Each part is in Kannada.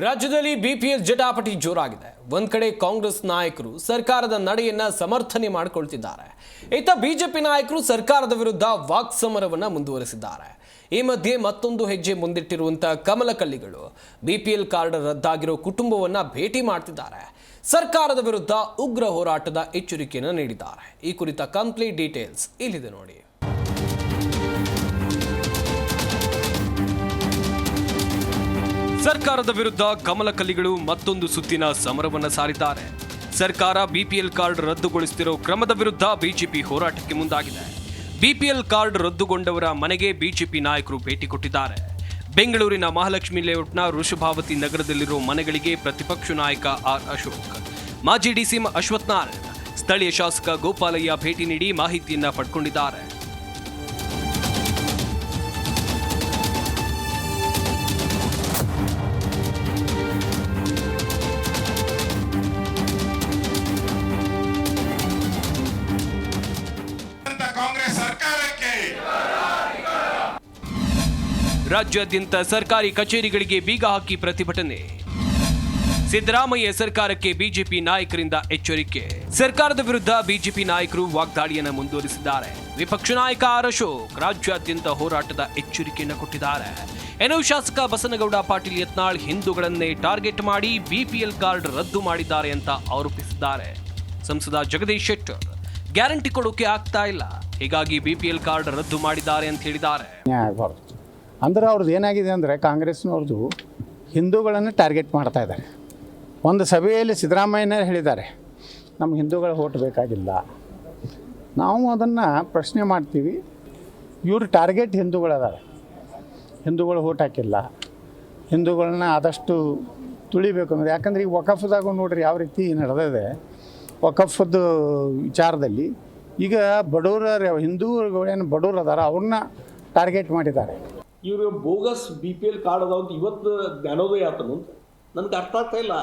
ರಾಜ್ಯದಲ್ಲಿ ಬಿಪಿಎಸ್ ಜಟಾಪಟಿ ಜೋರಾಗಿದೆ. ಒಂದ್ ಕಡೆ ಕಾಂಗ್ರೆಸ್ ನಾಯಕರು ಸರ್ಕಾರದ ನಡೆಯನ್ನ ಸಮರ್ಥನೆ ಮಾಡಿಕೊಳ್ತಿದ್ದಾರೆ. ಇತ್ತ ಬಿಜೆಪಿ ನಾಯಕರು ಸರ್ಕಾರದ ವಿರುದ್ಧ ವಾಕ್ಸಮರವನ್ನ ಮುಂದುವರೆಸಿದ್ದಾರೆ. ಈ ಮಧ್ಯೆ ಮತ್ತೊಂದು ಹೆಜ್ಜೆ ಮುಂದಿಟ್ಟಿರುವಂತಹ ಕಮಲಕಲ್ಲಿಗಳು ಬಿಪಿಎಲ್ ಕಾರ್ಡ್ ರದ್ದಾಗಿರೋ ಕುಟುಂಬವನ್ನ ಭೇಟಿ ಮಾಡ್ತಿದ್ದಾರೆ. ಸರ್ಕಾರದ ವಿರುದ್ಧ ಉಗ್ರ ಹೋರಾಟದ ಎಚ್ಚರಿಕೆಯನ್ನು ನೀಡಿದ್ದಾರೆ. ಈ ಕುರಿತ ಕಂಪ್ಲೀಟ್ ಡೀಟೇಲ್ಸ್ ಇಲ್ಲಿದೆ ನೋಡಿ. ಸರ್ಕಾರದ ವಿರುದ್ಧ ಕಮಲಕಲ್ಲಿಗಳು ಮತ್ತೊಂದು ಸುತ್ತಿನ ಸಮರವನ್ನು ಸಾರಿದ್ದಾರೆ. ಸರ್ಕಾರ ಬಿಪಿಎಲ್ ಕಾರ್ಡ್ ರದ್ದುಗೊಳಿಸುತ್ತಿರೋ ಕ್ರಮದ ವಿರುದ್ಧ ಬಿಜೆಪಿ ಹೋರಾಟಕ್ಕೆ ಮುಂದಾಗಿದೆ. ಬಿಪಿಎಲ್ ಕಾರ್ಡ್ ರದ್ದುಗೊಂಡವರ ಮನೆಗೆ ಬಿಜೆಪಿ ನಾಯಕರು ಭೇಟಿ ಕೊಟ್ಟಿದ್ದಾರೆ. ಬೆಂಗಳೂರಿನ ಮಹಾಲಕ್ಷ್ಮಿ ಲೇಔಟ್ನ ವೃಷಭಾವತಿ ನಗರದಲ್ಲಿರೋ ಮನೆಗಳಿಗೆ ಪ್ರತಿಪಕ್ಷ ನಾಯಕ ಆರ್ ಅಶೋಕ್, ಮಾಜಿ ಡಿಸಿಎಂ ಅಶ್ವಥ್ ನಾರಾಯಣ್, ಸ್ಥಳೀಯ ಶಾಸಕ ಗೋಪಾಲಯ್ಯ ಭೇಟಿ ನೀಡಿ ಮಾಹಿತಿಯನ್ನ ಪಡ್ಕೊಂಡಿದ್ದಾರೆ. ರಾಜ್ಯಾದ್ಯಂತ ಸರ್ಕಾರಿ ಕಚೇರಿಗಳಿಗೆ ಬೀಗ ಹಾಕಿ ಪ್ರತಿಭಟನೆ. ಸಿದ್ದರಾಮಯ್ಯ ಸರ್ಕಾರಕ್ಕೆ ಬಿಜೆಪಿ ನಾಯಕರಿಂದ ಎಚ್ಚರಿಕೆ. ಸರ್ಕಾರದ ವಿರುದ್ಧ ಬಿಜೆಪಿ ನಾಯಕರು ವಾಗ್ದಾಳಿಯನ್ನು ಮುಂದುವರಿಸಿದ್ದಾರೆ. ವಿಪಕ್ಷ ನಾಯಕ ಆರ್ ಅಶೋಕ್ ರಾಜ್ಯಾದ್ಯಂತ ಹೋರಾಟದ ಎಚ್ಚರಿಕೆಯನ್ನು ಕೊಟ್ಟಿದ್ದಾರೆ. ಏನು ಶಾಸಕ ಬಸನಗೌಡ ಪಾಟೀಲ್ ಯತ್ನಾಳ್ ಹಿಂದೂಗಳನ್ನೇ ಟಾರ್ಗೆಟ್ ಮಾಡಿ ಬಿಪಿಎಲ್ ಕಾರ್ಡ್ ರದ್ದು ಮಾಡಿದ್ದಾರೆ ಅಂತ ಆರೋಪಿಸಿದ್ದಾರೆ. ಸಂಸದ ಜಗದೀಶ್ ಶೆಟ್ಟರ್, ಗ್ಯಾರಂಟಿ ಕೊಡೋಕೆ ಆಗ್ತಾ ಇಲ್ಲ. ಹೀಗಾಗಿ ಬಿಪಿಎಲ್ ಕಾರ್ಡ್ ರದ್ದು ಮಾಡಿದ್ದಾರೆ ಅಂತ ಹೇಳಿದ್ದಾರೆ. ಅಂದ್ರೆ ಅವ್ರದ್ದು ಏನಾಗಿದೆ ಅಂದರೆ ಕಾಂಗ್ರೆಸ್ನವ್ರದ್ದು ಹಿಂದೂಗಳನ್ನು ಟಾರ್ಗೆಟ್ ಮಾಡ್ತಾ ಇದ್ದಾರೆ. ಒಂದು ಸಭೆಯಲ್ಲಿ ಸಿದ್ದರಾಮಯ್ಯನೇ ಹೇಳಿದ್ದಾರೆ, ನಮ್ಗೆ ಹಿಂದೂಗಳ ಓಟ್ ಬೇಕಾಗಿಲ್ಲ. ನಾವು ಅದನ್ನು ಪ್ರಶ್ನೆ ಮಾಡ್ತೀವಿ, ಇವ್ರ ಟಾರ್ಗೆಟ್ ಹಿಂದೂಗಳದಾರೆ. ಹಿಂದೂಗಳು ಓಟ್ ಹಾಕಿಲ್ಲ. ಹಿಂದೂಗಳನ್ನ ಆದಷ್ಟು ತುಳಿಬೇಕು ಅನ್ನೋದು. ಯಾಕಂದ್ರೆ ಈ ವಕಫ್ದಾಗ ನೋಡ್ರಿ ಯಾವ ರೀತಿ ನಡೆದಿದೆ. ವಕಫದ್ದು ವಿಚಾರದಲ್ಲಿ ಈಗ ಬಡವರ ಹಿಂದೂಗಳೇನು ಬಡವರು ಅದಾರ, ಅವ್ರನ್ನ ಟಾರ್ಗೆಟ್ ಮಾಡಿದ್ದಾರೆ. ಇವರು bogus B P L card ಅದಾವ ಅಂತ ಇವತ್ತು ಜ್ಞಾನೋದಯ ಆತನು ಅಂತ. ನನಗೆ ಅರ್ಥ ಆಗ್ತಾ ಇಲ್ಲ.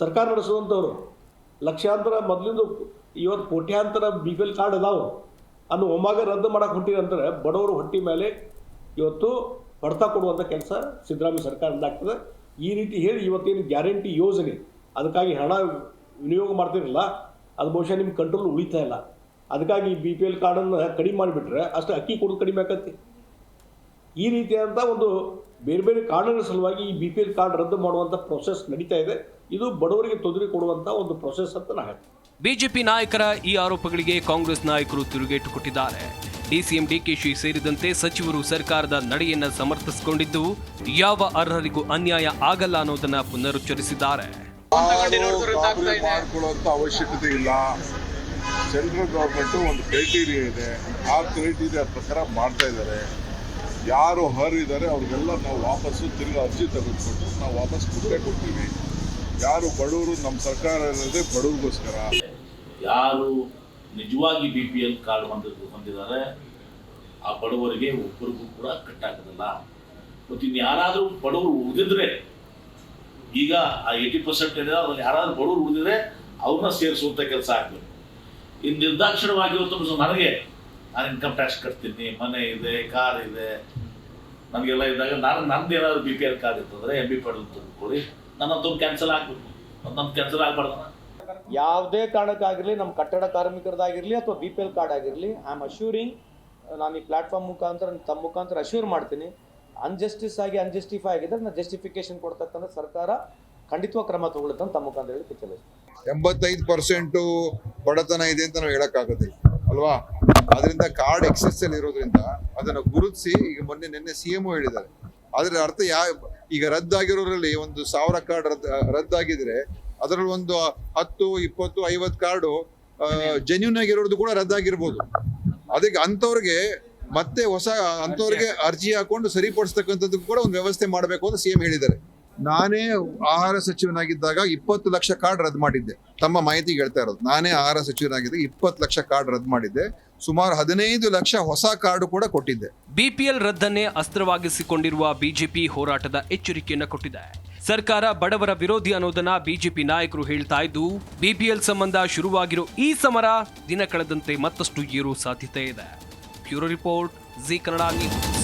ಸರ್ಕಾರ ನಡೆಸುವಂಥವ್ರು ಲಕ್ಷಾಂತರ ಮೊದಲಿಂದ ಇವತ್ತು ಕೋಟ್ಯಾಂತರ ಬಿ ಪಿ ಎಲ್ ಕಾರ್ಡ್ ಅದಾವ. ಅನ್ನು ಒಮ್ಮಾಗ ರದ್ದು ಮಾಡಕ್ಕೆ ಅಂದರೆ ಬಡವರು ಹೊಟ್ಟಿ ಮೇಲೆ ಇವತ್ತು ಹೊಡೆತ ಕೊಡುವಂಥ ಕೆಲಸ ಸಿದ್ದರಾಮಯ್ಯ ಸರ್ಕಾರದಿಂದ ಆಗ್ತದೆ. ಈ ರೀತಿ ಹೇಳಿ ಇವತ್ತೇನು ಗ್ಯಾರಂಟಿ ಯೋಜನೆ. ಅದಕ್ಕಾಗಿ ಹಣ ವಿನಿಯೋಗ ಮಾಡ್ತಿರಲ್ಲ, ಅದು ಬಹುಶಃ ನಿಮ್ಮ ಕಂಟ್ರೋಲ್ ಉಳಿತಾ ಇಲ್ಲ. ಅದಕ್ಕಾಗಿ ಬಿ ಪಿ ಎಲ್ ಕಾರ್ಡನ್ನು ಕಡಿಮೆ ಮಾಡಿಬಿಟ್ರೆ ಅಷ್ಟು ಅಕ್ಕಿ ಕೊಡೋದು ಕಡಿಮೆ ಆಕತಿ ಈ ರೀತಿಯಾದಂಥ ಒಂದು ಬೇರೆ ಬೇರೆ ಕಾರಣಗಳ ಸಲುವಾಗಿ ಈ ಬಿ ಪಿ ಎಲ್ ಕಾರ್ಡ್ ರದ್ದು ಮಾಡುವಂಥ ಪ್ರೊಸೆಸ್ ನಡೀತಾ ಇದೆ. ಇದು ಬಡವರಿಗೆ ತೊಂದರೆ ಕೊಡುವಂಥ ಒಂದು ಪ್ರೊಸೆಸ್ ಅಂತ ನಾನು ಹೇಳ್ತೀನಿ. ಬಿಜೆಪಿ ನಾಯಕರ ಈ ಆರೋಪಗಳಿಗೆ ಕಾಂಗ್ರೆಸ್ ನಾಯಕರು ತಿರುಗೇಟು ಕೊಟ್ಟಿದ್ದಾರೆ. ಡಿಸಿಎಂ ಡಿಕೆಶಿ ಸೇರಿದಂತೆ ಸಚಿವರು ಸರ್ಕಾರದ ನಡೆಯನ್ನು ಸಮರ್ಥಿಸಿಕೊಂಡಿದ್ದು ಯಾವ ಅರ್ಹರಿಗೂ ಅನ್ಯಾಯ ಆಗಲ್ಲ ಅನ್ನೋದನ್ನ ಪುನರುಚ್ಚರಿಸಿದ್ದಾರೆ. ಅವಶ್ಯಕತೆ ಇಲ್ಲ. ಸೆಂಟ್ರಲ್ ಗೌರ್ಮೆಂಟ್ ಒಂದು ಕ್ರೈಟೀರಿಯಾ ಇದೆ. ಆ ಕ್ರೈಟೀರಿಯಾ ಪ್ರಕಾರ ಮಾಡ್ತಾ ಇದ್ದಾರೆ. ಯಾರು ಹರಿದ್ದಾರೆ ಅವ್ರಿಗೆಲ್ಲ ನಾವು ವಾಪಸ್ಸು ತಿರ್ಗಿ ಅರ್ಜಿ ತೆಗೆದುಕೊಂಡು ನಾವು ವಾಪಸ್ ಕೊಟ್ಟೇ ಕೊಡ್ತೀವಿ. ಯಾರು ಬಡವರು ನಮ್ಮ ಸರ್ಕಾರ ಇರೋದೇ ಬಡವ್ರಿಗೋಸ್ಕರ. ಯಾರು ನಿಜವಾಗಿ ಬಿ ಪಿ ಎಲ್ ಕಾರ್ಡ್ ಹೊಂದಿದ್ರು ಹೊಂದಿದ್ದಾರೆ, ಆ ಬಡವರಿಗೆ ಒಬ್ಬರಿಗೂ ಕೂಡ ಕಟ್ಟಾಗೋದಿಲ್ಲ. ಮತ್ತು ಇನ್ನು ಯಾರಾದರೂ ಬಡವರು ಉಳಿದಿದ್ರೆ, ಈಗ ಆ ಏಯ್ಟಿ ಪರ್ಸೆಂಟ್ ಇದೆ ಅದ್ರಲ್ಲಿ ಯಾರಾದರೂ ಬಡವರು ಉಳಿದಿದ್ರೆ ಅವ್ರನ್ನ ಸೇರಿಸುವಂಥ ಕೆಲಸ ಆಗಬೇಕು. ಇನ್ನು ನಿರ್ದಾಕ್ಷಿಣವಾಗಿರುವಂಥ ನನಗೆ ನಾನು ಇನ್ಕಮ್ ಟ್ಯಾಕ್ಸ್ ಕಟ್ತೀನಿ ಮನೆ ಇದೆ ಕಾರ್ ಇದೆ. ನಮಗೆಲ್ಲ ಇದ್ದಾಗ ನಾನು ನಂದು ಏನಾದರೂ ಬಿ ಪಿ ಎಲ್ ಕಾರ್ಡ್ ಇತ್ತಂದ್ರೆ ಎಂ ಬಿ ಪಡೆದು ನನ್ನ ನನ್ನಂತೂ ಕ್ಯಾನ್ಸಲ್ ಆಗಬೇಕು. ನಮ್ಮ ಕ್ಯಾನ್ಸಲ್ ಆಗಬಾರ್ದಲ್ಲ. ಯಾವುದೇ ಕಾರಣಕ್ಕಾಗಿರಲಿ ನಮ್ಮ ಕಟ್ಟಡ ಕಾರ್ಮಿಕರದಾಗಿರಲಿ ಅಥವಾ ಬಿ ಪಿ ಎಲ್ ಕಾರ್ಡ್ ಆಗಿರಲಿ ಐ ಆಮ್ ಅಶ್ಯೂರಿಂಗ್ ನಾನು ಈ ಪ್ಲಾಟ್ಫಾರ್ಮ್ ಮುಖಾಂತರ ತಮ್ಮ ಮುಖಾಂತರ ಅಶ್ಯೂರ್ ಮಾಡ್ತೀನಿ. ಅನ್ಜಸ್ಟಿಸ್ ಆಗಿ ಅನ್ಜಸ್ಟಿಫೈ ಆಗಿದ್ರೆ ನಾನು ಜಸ್ಟಿಫಿಕೇಶನ್ ಕೊಡ್ತಕ್ಕಂಥ ಸರ್ಕಾರ ಖಂಡಿತವಾಗಿ ಕ್ರಮ ತಗೊಳ್ಳುತ್ತೆ ಅಂತ ತಮ್ಮ ಮುಖಾಂತರ ಹೇಳಿ ಎಂಬತ್ತೈದು ಪರ್ಸೆಂಟು ಬಡತನ ಇದೆ ಅಂತ ನಾವು ಹೇಳಕ್ಕಾಗೋದಿಲ್ಲ. ಅಲ್ವಾ? ಅದರಿಂದ ಕಾರ್ಡ್ ಎಕ್ಸೆಸ್ ಅಲ್ಲಿ ಇರೋದ್ರಿಂದ ಅದನ್ನು ಗುರುತಿಸಿ ಈಗ ಮೊನ್ನೆ ನಿನ್ನೆ ಸಿ ಎಂ ಹೇಳಿದ್ದಾರೆ. ಅದರ ಅರ್ಥ ಯಾ, ಈಗ ರದ್ದಾಗಿರೋದ್ರಲ್ಲಿ ಒಂದು ಸಾವಿರ ಕಾರ್ಡ್ ರದ್ದು, ರದ್ದಾಗಿದ್ರೆ ಅದರಲ್ಲಿ ಒಂದು ಹತ್ತು, ಇಪ್ಪತ್ತು, ಐವತ್ತು ಕಾರ್ಡು ಜೆನ್ಯೂನ್ ಆಗಿರೋದು ಕೂಡ ರದ್ದಾಗಿರ್ಬೋದು. ಅದಕ್ಕೆ ಅಂಥವ್ರಿಗೆ ಮತ್ತೆ ಹೊಸ, ಅಂಥವ್ರಿಗೆ ಅರ್ಜಿ ಹಾಕೊಂಡು ಸರಿಪಡಿಸ್ತಕ್ಕಂಥದ್ದು ಕೂಡ ಒಂದು ವ್ಯವಸ್ಥೆ ಮಾಡಬೇಕು ಅಂತ ಸಿ ಎಂ ಹೇಳಿದ್ದಾರೆ. ನಾನೇ ಆಹಾರ ಸಚಿವನಾಗಿದ್ದಾಗ ಇಪ್ಪತ್ತು ಲಕ್ಷ ಕಾರ್ಡ್ ರದ್ದು ಮಾಡಿದ್ದೆ. ತಮ್ಮ ಮಾಹಿತಿಗೆ ಹೇಳ್ತಾ ಇರೋದು. ನಾನೇ ಆಹಾರ ಸಚಿವನಾಗಿದ್ದಾಗ ಇಪ್ಪತ್ತು ಲಕ್ಷ ಕಾರ್ಡ್ ರದ್ದು ಮಾಡಿದ್ದೆ. ಸುಮಾರು ಹದಿನೈದು ಲಕ್ಷ ಹೊಸ ಕಾರ್ಡ್ ಕೂಡ ಕೊಟ್ಟಿದ್ದೆ. ಬಿಪಿಎಲ್ ರದ್ದನ್ನೇ ಅಸ್ತ್ರವಾಗಿಸಿಕೊಂಡಿರುವ ಬಿಜೆಪಿ ಹೋರಾಟದ ಎಚ್ಚರಿಕೆಯನ್ನು ಕೊಟ್ಟಿದೆ. ಸರ್ಕಾರ ಬಡವರ ವಿರೋಧಿ ಅನ್ನೋದನ್ನ ಬಿಜೆಪಿ ನಾಯಕರು ಹೇಳ್ತಾ ಇದ್ದು, ಬಿಪಿಎಲ್ ಸಂಬಂಧ ಶುರುವಾಗಿರೋ ಈ ಸಮರ ದಿನ ಕಳೆದಂತೆ ಮತ್ತಷ್ಟು ಏರುವ ಸಾಧ್ಯತೆ ಇದೆ. Bureau report, Zee Kannada news.